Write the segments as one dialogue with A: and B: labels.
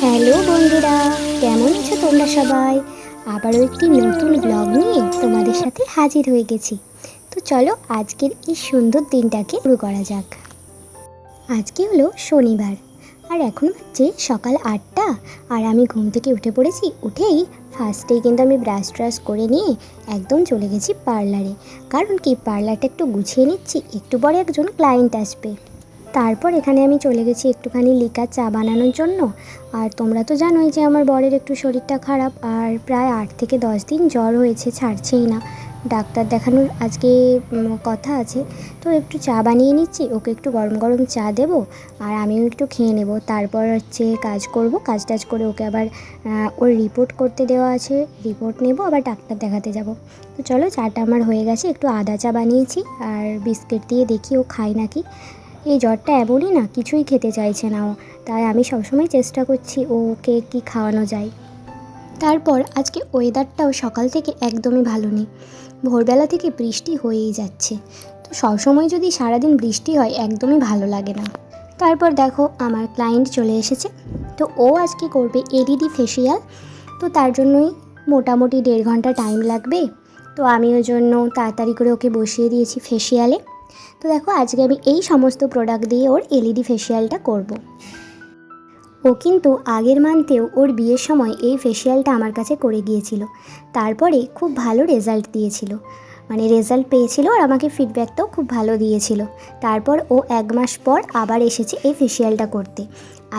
A: Hello বন্ধুরা, কেমন আছো তোমরা সবাই? আবারও একটি নতুন ব্লগ নিয়ে তোমাদের সাথে হাজির হয়ে গেছি। তো চলো আজকের এই সুন্দর দিনটাকে শুরু করা যাক। আজকে হলো শনিবার। আর এখন হচ্ছে সকাল আটটা আর আমি ঘুম থেকে উঠে পড়েছি, উঠেই ফার্স্টেই কিন্তু আমি ব্রাশ ট্রাশ করে নিয়ে একদম চলে গেছি পার্লারে কারণ কি? পার্লারটা একটু গুছিয়ে নিচ্ছি, একটু পরে একজন ক্লায়েন্ট আসবে। তারপর এখানে আমি চলে গেছি একটুখানি লিকার চা বানানোর জন্য। আর তোমরা তো জানোই যে আমার বরের একটু শরীরটা খারাপ, আর প্রায় আট থেকে দশ দিন জ্বর হয়েছে, ছাড়ছেই না। ডাক্তার দেখানোর আজকে কথা আছে। তো একটু চা বানিয়ে নিচ্ছি, ওকে একটু গরম গরম চা দেব, আর আমিও একটু খেয়ে নেব। তারপর হচ্ছে কাজ করব, কাজ টাজ করে ওকে আবার ওর রিপোর্ট করতে দেওয়া আছে। রিপোর্ট নেব, আবার ডাক্তার দেখাতে যাব। তো চলো, চাটা আমার হয়ে গেছে, একটু আদা চা বানিয়েছি, আর বিস্কিট দিয়ে দেখি ও খায় নাকি। এই জ্বরটা এমনই না, কিছুই খেতে চাইছে না ও। তাই আমি সবসময় চেষ্টা করছি ওকে কি খাওয়ানো যায়। তারপর আজকে ওয়েদারটাও সকাল থেকে একদমই ভালো নেই। ভোরবেলা থেকে বৃষ্টি হয়েই যাচ্ছে। তো সবসময় যদি সারাদিন বৃষ্টি হয়, একদমই ভালো লাগে না। তারপর দেখো আমার ক্লায়েন্ট চলে এসেছে। তো ও আজকে করবে এলইডি ফেসিয়াল তো তার জন্যই মোটামুটি দেড় ঘণ্টা টাইম লাগবে। তো আমি ওই জন্য তাড়াতাড়ি করে ওকে বসিয়ে দিয়েছি ফেসিয়ালে তো দেখো আজকে আমি এই সমস্ত প্রোডাক্ট দিয়ে ওর এলইডি ফেসিয়ালটা করব। ও কিন্তু আগের মান্থেও ওর বিয়ের সময় এই ফেসিয়ালটা আমার কাছে করে গিয়েছিল। তারপরে খুব ভালো রেজাল্ট দিয়েছিল। মানে রেজাল্ট পেয়েছিল আর আমাকে ফিডব্যাকটাও খুব ভালো দিয়েছিল। তারপর ও এক মাস পর আবার এসেছে এই ফেসিয়ালটা করতে।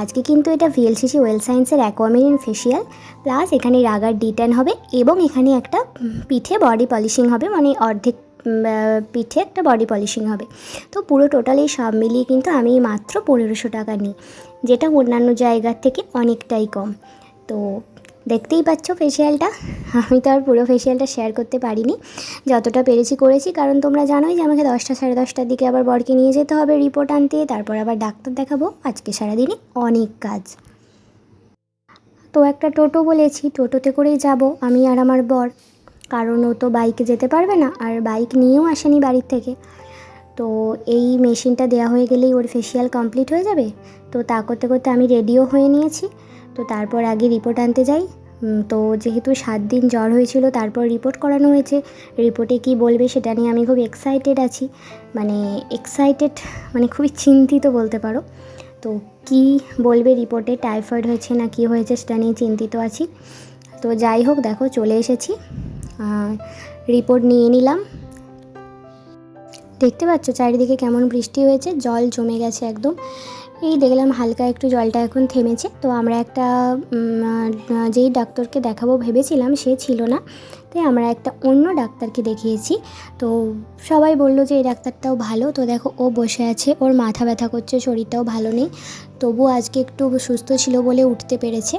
A: আজকে কিন্তু এটা ভিএলসিসি ওয়েল সায়েন্সের অ্যাকোয়ামেরিন ফেসিয়াল প্লাস এখানে রাগার ডিটেন হবে এবং এখানে একটা পিঠে বডি পলিশিং হবে মানে অর্ধেক পিঠে একটা বডি পলিশিং হবে। তো পুরো টোটাল সব মিলিয়ে কিন্তু আমি মাত্র পনেরোশো টাকা নিই, যেটা অন্যান্য জায়গার থেকে অনেকটাই কম। তো দেখতেই পাচ্ছ ফেসিয়ালটা আমি তো আর পুরো ফেসিয়ালটা শেয়ার করতে পারিনি। যতটা পেরেছি করেছি, কারণ তোমরা জানোই যে আমাকে দশটা সাড়ে দশটার দিকে আবার বরকে নিয়ে যেতে হবে রিপোর্ট আনতে, তারপর আবার ডাক্তার দেখাবো। আজকে সারাদিনে অনেক কাজ। তো একটা টোটো বলেছি, টোটোতে করেই যাব আমি আর আমার বর। কারণ ও তো বাইকে যেতে পারবে না, আর বাইক নিয়েও আসেনি বাড়ির থেকে। তো এই মেশিনটা দেওয়া হয়ে গেলেই ওর ফেসিয়াল কমপ্লিট হয়ে যাবে। তো তা করতে করতে আমি রেডিও হয়ে নিয়েছি। তো তারপর আগে রিপোর্ট আনতে যাই। তো যেহেতু সাত দিন জ্বর হয়েছিল, তারপর রিপোর্ট করানো হয়েছে। রিপোর্টে কি বলবে সেটা নিয়ে আমি খুব এক্সাইটেড আছি। মানে এক্সাইটেড মানে খুবই চিন্তিত বলতে পারো। তো কি বলবে রিপোর্টে টাইফয়েড হয়েছে না কি হয়েছে সেটা নিয়ে চিন্তিত আছি। তো যাই হোক, দেখো চলে এসেছি। রিপোর্ট নিয়ে নিলাম। দেখতে পাচ্ছ চারিদিকে কেমন বৃষ্টি হয়েছে? জল জমে গেছে একদম। এই দেখলাম হালকা একটু জলটা এখন থেমেছে। তো আমরা একটা যেই ডাক্তারকে দেখাবো ভেবেছিলাম সে ছিল না। তাই আমরা একটা অন্য ডাক্তারকে দেখিয়েছি। তো সবাই বলল যে এই ডাক্তারটাও ভালো। তো দেখো ও বসে আছে, ওর মাথা ব্যথা করছে, শরীরটাও ভালো নেই। তবু আজকে একটু সুস্থ ছিল বলে উঠতে পেরেছে।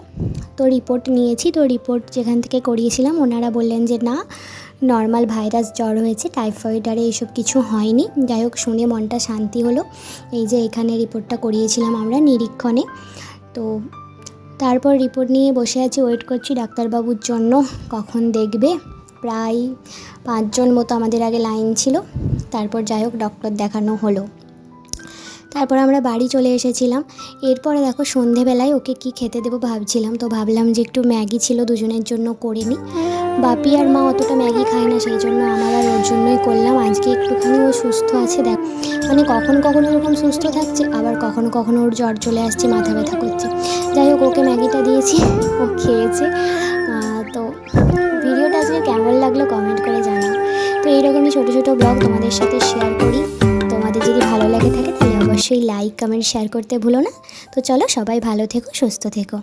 A: তো রিপোর্ট নিয়েছি। তো রিপোর্ট যেখান থেকে করিয়েছিলাম, ওনারা বললেন যে না নর্মাল ভাইরাস জ্বর হয়েছে টাইফয়েড আর এইসব কিছু হয়নি। যাই হোক, শুনে মনটা শান্তি হলো। এই যে এখানে রিপোর্টটা করিয়েছিলাম আমরা নিরীক্ষণে। তো তারপর রিপোর্ট নিয়ে বসে আছি ওয়েট করছি ডাক্তারবাবুর জন্য, কখন দেখবে। প্রায় পাঁচজন মতো আমাদের আগে লাইন ছিল। তারপর যাই হোক ডক্টর দেখানো হলো। তারপর আমরা বাড়ি চলে এসেছিলাম। এরপরে দেখো সন্ধেবেলায় ওকে কি খেতে দেবো ভাবছিলাম। তো ভাবলাম যে একটু ম্যাগি ছিল দুজনের জন্য করে নিই। বাপি আর মা অতটা ম্যাগি খায় না, সেই জন্য আমার আর ওর জন্যই করলাম। আজকে একটুখানি ও সুস্থ আছে, দেখ। মানে কখন কখনো ওরকম সুস্থ থাকছে, আবার কখনো কখনো ওর জ্বর চলে আসছে, মাথা ব্যথা করছে। যাই হোক, ওকে ম্যাগিটা দিয়েছি, ও খেয়েছে। তো ভিডিওটা আজকে কেমন লাগল কমেন্ট করে জানাও। তো এইরকমই ছোটো ছোটো ব্লগ তোমাদের সাথে শেয়ার করি। তোমাদের যদি ভালো লাগে থাকে, তাহলে অবশ্যই লাইক কমেন্ট শেয়ার করতে ভুলো না। তো চলো সবাই ভালো থেকো সুস্থ থেকো।